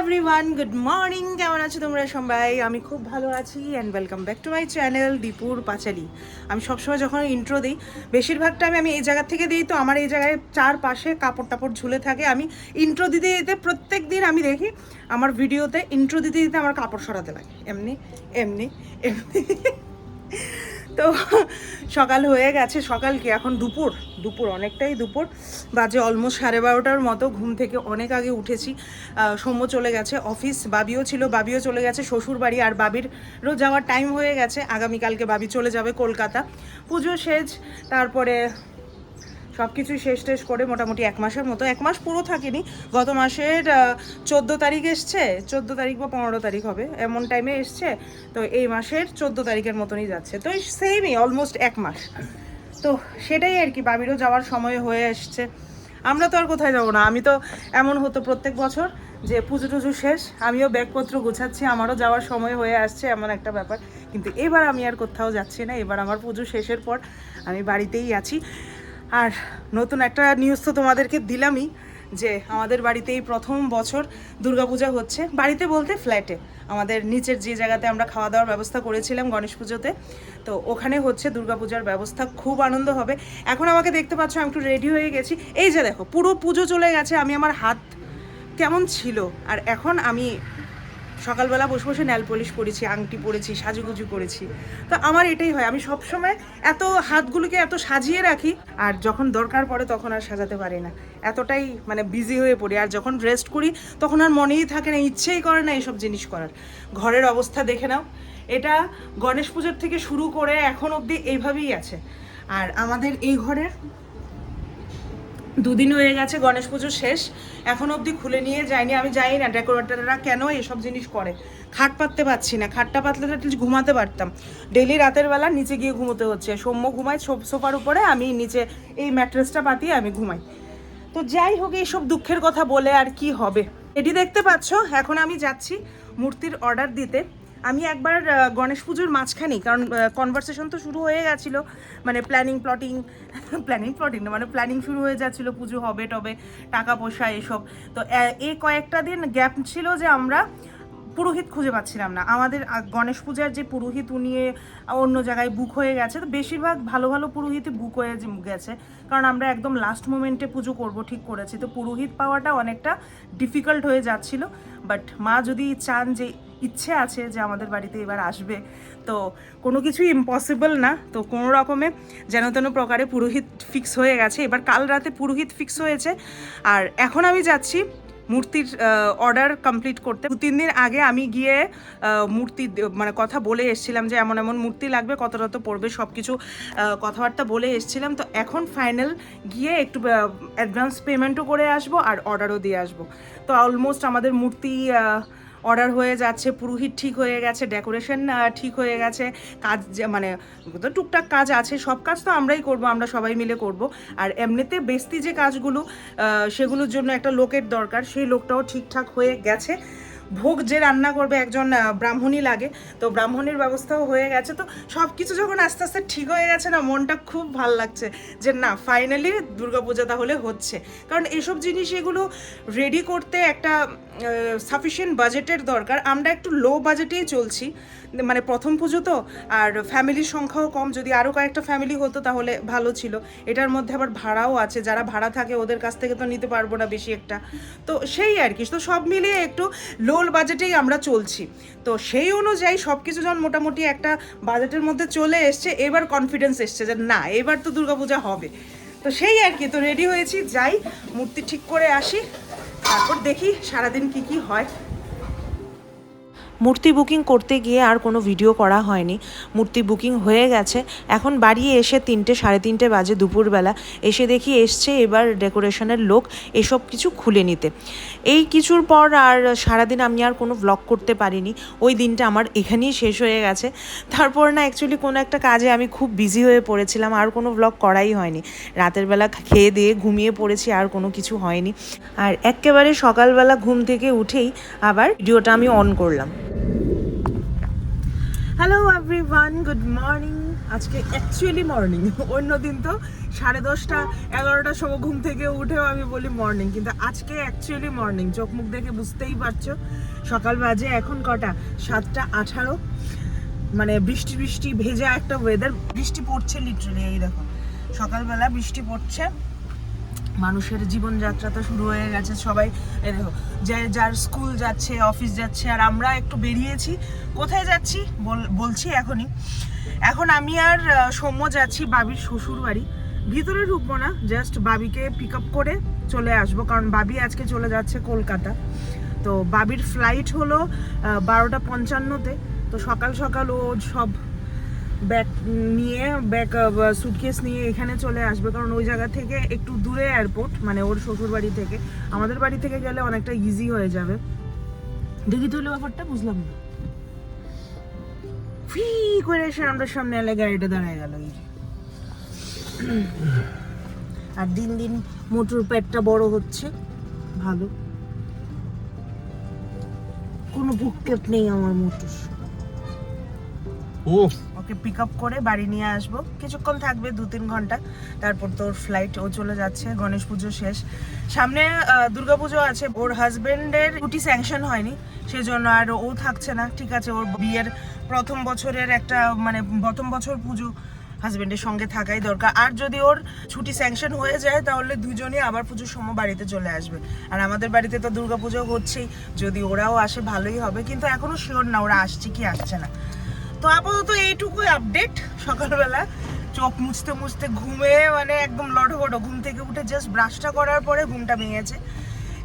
Everyone good morning কেমন আছো তোমরা সবাই? আমি খুব ভালো আছি and welcome back to my channel দীপুর পাঁচালি আমি সবসময় যখন ইন্ট্রো দিই বেশিরভাগ টাইমে আমি এই জায়গা থেকে দিই তো আমার এই জায়গায় চারপাশে কাপড় টাপড় ঝুলে থাকে। আমি ইন্ট্রো দিতে দিতে প্রত্যেক দিন আমি দেখি আমার ভিডিওতে ইন্ট্রো দিতে দিতে আমার কাপড় সরাতে লাগে। এমনি এমনি এমনি। তো সকাল হয়ে গেছে, সকাল কি এখন দুপুর? দুপুর, অনেকটাই দুপুর। বাজে অলমোস্ট সাড়ে বারোটার মতো, ঘুম থেকে অনেক আগে উঠেছি। সৌম্য চলে গেছে অফিস বাবিও ছিল, বাবিও চলে গেছে শ্বশুর বাড়ি আর বাবিরও যাওয়ার টাইম হয়ে গেছে। আগামীকালকে বাবি চলে যাবে কলকাতা। পুজো সেজ, তারপরে সব কিছুই শেষ টেষ করে মোটামুটি এক মাসের মতো। এক মাস পুরো থাকেনি। গত মাসের চোদ্দ তারিখ এসছে। চোদ্দ তারিখ বা পনেরো তারিখ হবে। এমন টাইমে এসছে। তো এই মাসের চোদ্দ তারিখের মতনই যাচ্ছে। তো সেমই অলমোস্ট এক মাস। তো সেটাই আর কি, বাবিরও যাওয়ার সময় হয়ে এসছে। আমরা তো আর কোথায় যাব না? আমি তো এমন হতো প্রত্যেক বছর যে পুজো টুজো শেষ, আমিও ব্যাগপত্র গোছাচ্ছি, আমারও যাওয়ার সময় হয়ে আসছে, এমন একটা ব্যাপার। কিন্তু এবার আমি আর কোথাও যাচ্ছি না। এবার আমার পুজো শেষের পর আমি বাড়িতেই আছি। আর নতুন একটা নিউজ তো তোমাদেরকে দিলামই যে আমাদের বাড়িতেই প্রথম বছর দুর্গাপূজা হচ্ছে। বাড়িতে বলতে ফ্ল্যাটে আমাদের নিচের যে জায়গাতে আমরা খাওয়া দাওয়ার ব্যবস্থা করেছিলাম গণেশ পুজোতে, তো ওখানে হচ্ছে দুর্গাপূজার ব্যবস্থা খুব আনন্দ হবে। এখন আমাকে দেখতে পাচ্ছ, আমি একটু রেডি হয়ে গেছি। এই যে দেখো, পুরো পুজো চলে গেছে, আমি আমার হাত কেমন ছিল? আর এখন আমি সকালবেলা বসে বসে নেল পলিশ পরেছি, আংটি পরেছি, সাজুগুজু করেছি। তো আমার এটাই হয়, আমি সবসময় এত হাতগুলোকে এত সাজিয়ে রাখি, আর যখন দরকার পড়ে তখন আর সাজাতে পারি না। এতটাই মানে বিজি হয়ে পড়ি, আর যখন রেস্ট করি তখন আর মনেই থাকে না, ইচ্ছেই করে না এইসব জিনিস করার। ঘরের অবস্থা দেখে নাও, এটা গণেশ পুজোর থেকে শুরু করে এখন অবধি এইভাবেই আছে। আর আমাদের এই ঘরের দুদিন হয়ে গেছে, গণেশ পুজো শেষ। এখন অবধি খুলে নিয়ে যায়নি। আমি জানি না ডেকোরেটাররা কেন এসব জিনিস করে? খাট পাততে পারছি না। খাটটা পাতলে তো ঘুমাতে পারতাম। ডেলি রাতের বেলা নিচে গিয়ে ঘুমোতে হচ্ছে। সৌম্য ঘুমায় সোফার উপরে আমি নিচে এই ম্যাট্রেসটা পাতিয়ে আমি ঘুমাই। তো যাই হোক, এইসব দুঃখের কথা বলে আর কি হবে? এটি দেখতে পাচ্ছ, এখন আমি যাচ্ছি মূর্তির অর্ডার দিতে। আমি একবার গণেশ পুজোর মাঝখানেই, কারণ কনভারসেশন তো শুরু হয়ে গেছিল মানে প্ল্যানিং প্লটিং প্ল্যানিং প্লটিং না মানে প্ল্যানিং শুরু হয়ে যাচ্ছিল, পুজো হবে টবে, টাকা পয়সা এসব। তো এই কয়েকটা দিন গ্যাপ ছিল যে আমরা পুরোহিত খুঁজে পাচ্ছিলাম না। আমাদের গণেশ পূজার যে পুরোহিত, উনি অন্য জায়গায় বুক হয়ে গেছে। তো বেশিরভাগ ভালো ভালো পুরোহিতই বুক হয়ে গেছে। কারণ আমরা একদম লাস্ট মোমেন্টে পুজো করব, ঠিক করেছি। তো পুরোহিত পাওয়াটা অনেকটা ডিফিকাল্ট হয়ে যাচ্ছিল। বাট মা যদি চান যে ইচ্ছে আছে যে আমাদের বাড়িতে এবার আসবে। তো কোনো কিছুই ইম্পসিবল না। তো কোনো রকমে যেন তেন প্রকারে পুরোহিত ফিক্স হয়ে গেছে। এবার কাল রাতে পুরোহিত ফিক্স হয়েছে। আর এখন আমি যাচ্ছি মূর্তির অর্ডার কমপ্লিট করতে। দু তিন দিন আগে আমি গিয়ে মূর্তি মানে কথা বলে এসেছিলাম যে এমন এমন মূর্তি লাগবে কত কত পড়বে সব কিছু কথাবার্তা বলে এসেছিলাম। তো এখন ফাইনাল গিয়ে একটু অ্যাডভান্স পেমেন্টও করে আসব আর অর্ডারও দিয়ে আসব। তো অলমোস্ট আমাদের মূর্তি অর্ডার হয়ে যাচ্ছে পুরোহিত ঠিক হয়ে গেছে ডেকোরেশন ঠিক হয়ে গেছে কাজ মানে তো টুকটাক কাজ আছে সব কাজ তো আমরাই করব আমরা সবাই মিলে করব। আর এমনিতে বেস্তি যে কাজগুলো সেগুলোর জন্য একটা লোকের দরকার সেই লোকটাও ঠিকঠাক হয়ে গেছে। ভোগ যে রান্না করবে একজন আহ, ব্রাহ্মণই লাগে তো ব্রাহ্মণের ব্যবস্থাও হয়ে গেছে তো সব কিছু যখন আস্তে আস্তে ঠিক হয়ে গেছে না মনটা খুব ভালো লাগছে যে না ফাইনালি দুর্গাপূজা তাহলে হচ্ছে। কারণ এসব জিনিস এগুলো রেডি করতে একটা সাফিসিয়েন্ট বাজেটের দরকার। আমরা একটু লো বাজেটেই চলছি। মানে প্রথম পুজো তো, আর ফ্যামিলির সংখ্যাও কম। যদি আরও কয়েকটা ফ্যামিলি হতো তাহলে ভালো ছিল। এটার মধ্যে আবার ভাড়াও আছে। যারা ভাড়া থাকে ওদের কাছ থেকে তো নিতে পারব না বেশি একটা। তো সেই আর কি। তো সব মিলিয়ে একটু লো বাজেটেই আমরা চলছি। তো সেই অনুযায়ী সব কিছু যখন মোটামুটি একটা বাজেটের মধ্যে চলে এসছে, এবার কনফিডেন্স এসছে যে না, এবার তো দুর্গাপূজা হবে। তো সেই আর কি। তো রেডি হয়েছি। যাই, মূর্তি ঠিক করে আসি। তারপর দেখি সারাদিন কি কি হয়। মূর্তি বুকিং করতে গিয়ে আর কোনো ভিডিও করা হয়নি। মূর্তি বুকিং হয়ে গেছে। এখন বাড়ি এসে তিনটে, সাড়ে তিনটে বাজে দুপুরবেলা। এসে দেখি এসছে এবার ডেকোরেশনের লোক এসব কিছু খুলে নিতে। এই কিছুর পর আর সারাদিন আমি আর কোনো ব্লগ করতে পারিনি। ওই দিনটা আমার এখানেই শেষ হয়ে গেছে। তারপর না অ্যাকচুয়ালি কোনো একটা কাজে আমি খুব বিজি হয়ে পড়েছিলাম। আর কোনো ব্লগ করাই হয়নি। রাতের বেলা খেয়ে দিয়ে ঘুমিয়ে পড়েছি। আর কোনো কিছু হয়নি। আর একেবারে সকালবেলা ঘুম থেকে উঠেই আবার ভিডিওটা আমি অন করলাম। হ্যালো এভরিওয়ান গুড মর্নিং আজকে অ্যাকচুয়ালি মর্নিং অন্য দিন তো সাড়ে দশটা এগারোটার সময় ঘুম থেকে উঠেও আমি বলি মর্নিং কিন্তু আজকে অ্যাকচুয়ালি মর্নিং চোখ মুখ দেখে বুঝতেই পারছ, সকাল বাজে এখন কটা? সাতটা আঠারো। মানে বৃষ্টি বৃষ্টি, ভেজা একটা ওয়েদার বৃষ্টি পড়ছে লিটারালি এই দেখো। সকালবেলা বৃষ্টি পড়ছে। মানুষের জীবনযাত্রা তো শুরু হয়ে গেছে, সবাই যে, যার স্কুল যাচ্ছে অফিস যাচ্ছে, আর আমরা একটু বেরিয়েছি। কোথায় যাচ্ছি? বল- বলছি এখনই। এখন আমি আর সৌম্য যাচ্ছি বাবির শ্বশুর বাড়ি ভিতরে ঢুকবো না জাস্ট বাবিকে পিক আপ করে চলে আসব, কারণ বাবি আজকে চলে যাচ্ছে কলকাতা। তো বাবির ফ্লাইট হলো বারোটা পঞ্চান্নতে। তো সকাল সকাল ও সব ব্যাগ নিয়ে, ব্যাগ সুটকেস নিয়ে এখানে চলে আসবে। কারণ ওই জায়গা থেকে একটু দূরে এয়ারপোর্ট মানে ওর শ্বশুর বাড়ি থেকে। আমাদের বাড়ি থেকে গেলে অনেকটা ইজি হয়ে যাবে। দেখি তুলে ব্যাপারটা, বুঝলাম না। ফি করে এসে আমাদের সামনে এলে গাড়িটা দাঁড়ায় গেল। আর দিন দিন মোটর পেটটা বড় হচ্ছে। ভালো। কোনো ভুকটেপ নেই আমার মোটর। ও ওকে পিক আপ করে বাড়ি নিয়ে আসব। কিছুক্ষণ থাকবে দু তিন ঘণ্টা। তারপর তোর ফ্লাইট ও চলে যাচ্ছে, গণেশ পুজো শেষ। সামনে দুর্গা পুজো আছে। ওর হাজবেন্ডের ছুটি স্যাংশন হয়নি, সেজন্য আর ও থাকছে না। ঠিক আছে, ওর বিয়ের প্রথম বছরের একটা মানে প্রথম বছর পুজো হাজবেন্ডের সঙ্গে থাকাই দরকার। আর যদি ওর ছুটি স্যাংশন হয়ে যায়, তাহলে দুজনই আবার পুজোর সময় বাড়িতে চলে আসবে। আর আমাদের বাড়িতে তো দুর্গা পুজো হচ্ছেই। যদি ওরাও আসে, ভালোই হবে। কিন্তু এখনও শিওর না, ওরা আসছে কি, আসছে না। তো আপাতত এইটুকুই আপডেট সকালবেলা। চোখ মুছতে মুছতে ঘুমে মানে একদম লটঘট ঘুম থেকে উঠে জাস্ট ব্রাশটা করার পরে ঘুমটা ভেঙেছে।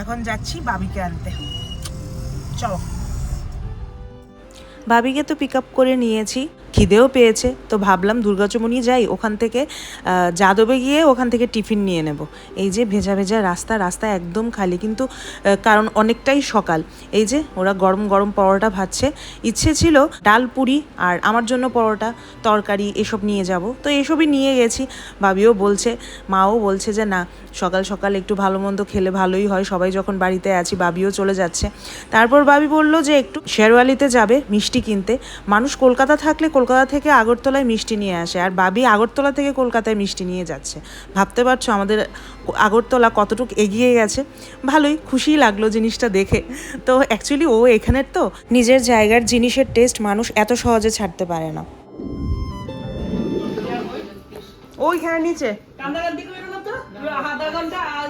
এখন যাচ্ছি বাবিকে আনতে। চলো। ভাবিকে তো পিক আপ করে নিয়েছি। খিদেও পেয়েছে। তো ভাবলাম দুর্গাচমনি যাই, ওখান থেকে যাদবে গিয়ে ওখান থেকে টিফিন নিয়ে নেব। এই যে ভেজা ভেজা রাস্তা রাস্তা একদম খালি কিন্তু কারণ অনেকটাই সকাল। এই যে ওরা গরম গরম পরোটা ভাজছে। ইচ্ছে ছিল ডাল, পুরি আর আমার জন্য পরোটা, তরকারি এসব নিয়ে যাব। তো এসবই নিয়ে গেছি। ভাবিও বলছে, মাও বলছে যে না, সকাল সকাল একটু ভালো মন্দ খেলে ভালোই হয়। সবাই যখন বাড়িতে আছি বাবিও চলে যাচ্ছে। তারপর বাবি বলল যে একটু শেরওয়ালিতে যাবে, মিষ্টি কিনতে। মানুষ কলকাতা থাকলে কলকাতা থেকে আগরতলায় মিষ্টি নিয়ে আসে আর বাবি আগরতলা থেকে কলকাতায় মিষ্টি নিয়ে যাচ্ছে। ভাবতে পারছ আমাদের আগরতলা কতটুকু এগিয়ে গেছে? ভালোই খুশি লাগল জিনিসটা দেখে। তো অ্যাকচুয়ালি ও এখানের তো। নিজের জায়গার জিনিসের টেস্ট মানুষ এত সহজে ছাড়তে পারে না। ওইখানে নিচে। কান্দাকান্দি করে না তো? আধা ঘণ্টা আর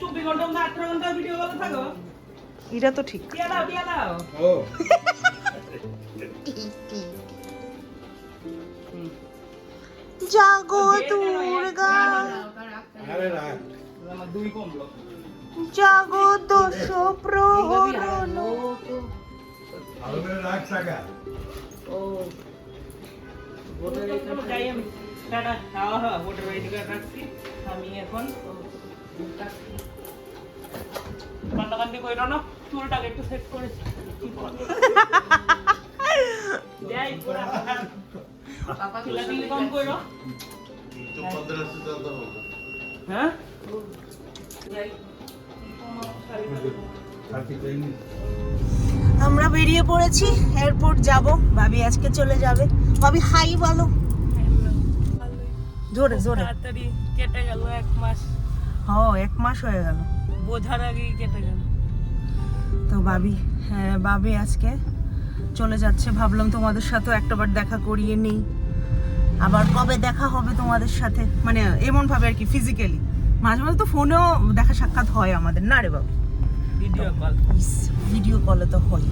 চব্বিশ ঘণ্টা আঠারো ঘণ্টা ভিডিও কলে থাকো। এটা তো ঠিক দিয়া দাও দিয়া দাও। ও। জাগো দুর্গা জাগো দোষ প্রহরণ আমি হ্যাঁ হ্যাঁ এখন না চুলটাকে একটু সেট করেছি পুরা কম করো? হ্যাঁ? আমরা বেরিয়ে পড়েছি এয়ারপোর্ট যাব ভাবি আজকে চলে যাবে। ভাবি হাই বলো। জোরে জোরে। তাড়াতাড়ি কেটে গেল এক মাস। ও এক মাস হয়ে গেল। বোঝার আগেই কেটে গেল। তো ভাবি হ্যাঁ ভাবি আজকে চলে যাচ্ছে। ভাবলাম তোমাদের সাথেও একটাবার দেখা করিয়ে নেই। আবার কবে দেখা হবে তোমাদের সাথে? মানে এমন ভাবে আর কি ফিজিক্যালি মাঝে মাঝে তো ফোনেও দেখা সাক্ষাৎ হয় আমাদের। না রে বাবু? ভিডিও কল ভিডিও কলে তো হয়।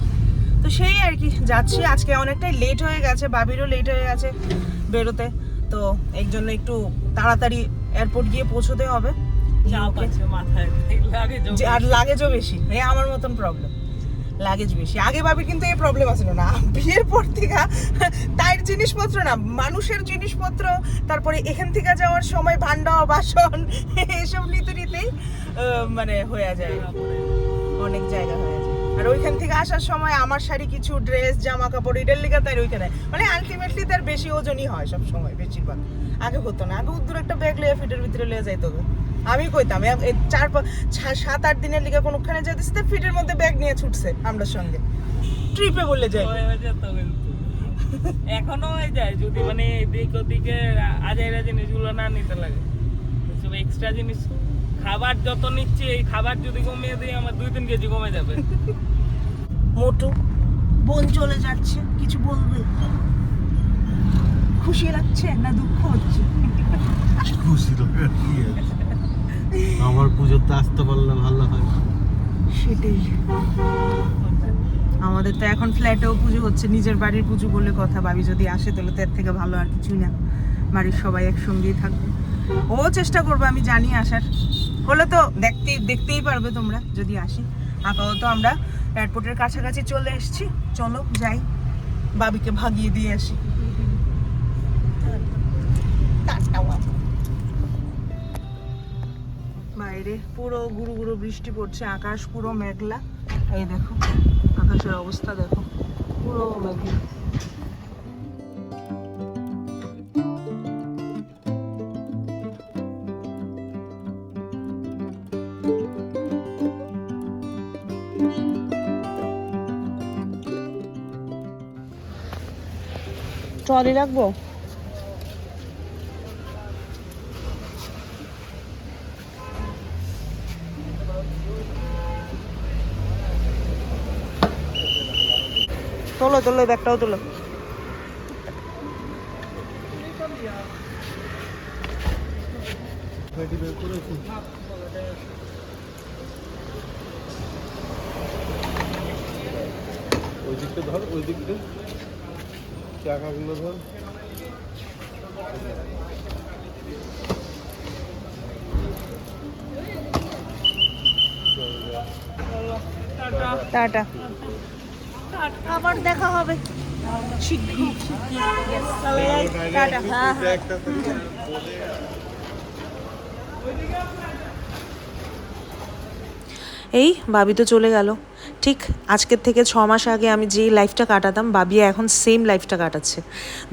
তো সেই আর কি যাচ্ছি। আজকে অনেকটাই লেট হয়ে গেছে। বাবিরও লেট হয়ে গেছে বেরোতে। তো এই জন্য একটু তাড়াতাড়ি এয়ারপোর্ট গিয়ে পৌঁছতে হবে। আর লাগেজও বেশি। আমার মতন প্রবলেম লাগেজ বেশি। আগে ভাবি কিন্তু এই প্রবলেম আছিল না। বিয়ের পর থেকে তার জিনিসপত্র না, মানুষের জিনিসপত্র, তারপরে এখান থেকে যাওয়ার সময় ভান্ডা বাসন, এসব নিতে নিতেই মানে হয়ে যায়। অনেক জায়গা হয়ে যায়। আর ওইখান থেকে আসার সময় আমার শাড়ি কিছু ড্রেস জামা কাপড় এটার লিগা তাই ওইখানে। মানে আলটিমেটলি তার বেশি ওজনই হয় সব সময় বেশিরভাগ। আগে হতো না। আগে উদ্দুর একটা ব্যাগ লিয়ে ফিটের ভিতরে লিয়ে যাইতো। আমি কইতাম চার সাত আট দিনের লিগে কোনোখানে যেতেছে তো ফিটের মধ্যে ব্যাগ নিয়ে ছুটছে আমরা সঙ্গে। ট্রিপে বলে যাই হয়ে এখনও হয়ে যায় যদি মানে এদিক ওদিকে আজাইরা জিনিসগুলো না নিতে লাগে। এক্সট্রা জিনিস। খাবার যত নিচ্ছি এই খাবার যদি কমিয়ে দিই আমার দুই তিন কেজি কমে যাবে। মোটু বোন চলে যাচ্ছে কিছু বলবে? খুশি লাগছে না দুঃখ হচ্ছে? খুশি আছে? আমার পুজোতে আসতে পারলে ভালো হয়। সেটাই। আমাদের তো এখন ফ্ল্যাটেও পুজো হচ্ছে, নিজের বাড়ির পুজো বলে কথা, ভাবি যদি আসে তাহলে তো এর থেকে ভালো আর কিছুই না। বাড়ির সবাই একসঙ্গেই থাকবে। ও চেষ্টা করবে, আমি জানি আসার। হলে তো দেখতেই দেখতেই পারবে তোমরা, যদি আসি। আপাতত আমরা এয়ারপোর্টের কাছাকাছি চলে এসেছি। চলো, যাই। বাবিকে ভাগিয়ে দিয়ে আসি। বাইরে। পুরো গুরু গুরু বৃষ্টি পড়ছে, আকাশ পুরো মেঘলা। এই দেখো, আকাশের অবস্থা দেখো, পুরো মেঘলা। ট্রলি রাখব? তোলো তোলো ব্যাগটাও তোলো। ওই দিকটা ধর ওই দিকটা চাকাগুলো ধর। টাটা। আবার দেখা হবে। এই, বাবি তো চলে গেল। ঠিক আজকের থেকে ছ মাস আগে আমি যেই লাইফটা কাটাতাম, বাবি এখন সেম লাইফটা কাটাচ্ছে।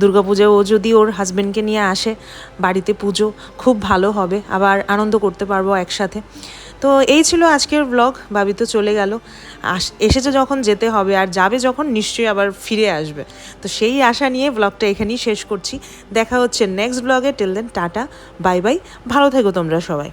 দুর্গাপুজোয় ও যদি ওর হাজব্যান্ডকে নিয়ে আসে, বাড়িতে পুজো, খুব ভালো হবে। আবার আনন্দ করতে পারব একসাথে। তো এই ছিল আজকের ব্লগ বাবি তো চলে গেল। আস, এসেছে যখন যেতে হবে, আর যাবে যখন নিশ্চয়ই আবার ফিরে আসবে। তো সেই আশা নিয়ে ব্লগটা এখানেই শেষ করছি। দেখা হচ্ছে নেক্সট ব্লগে till then tata bye bye ভালো থেকো তোমরা সবাই।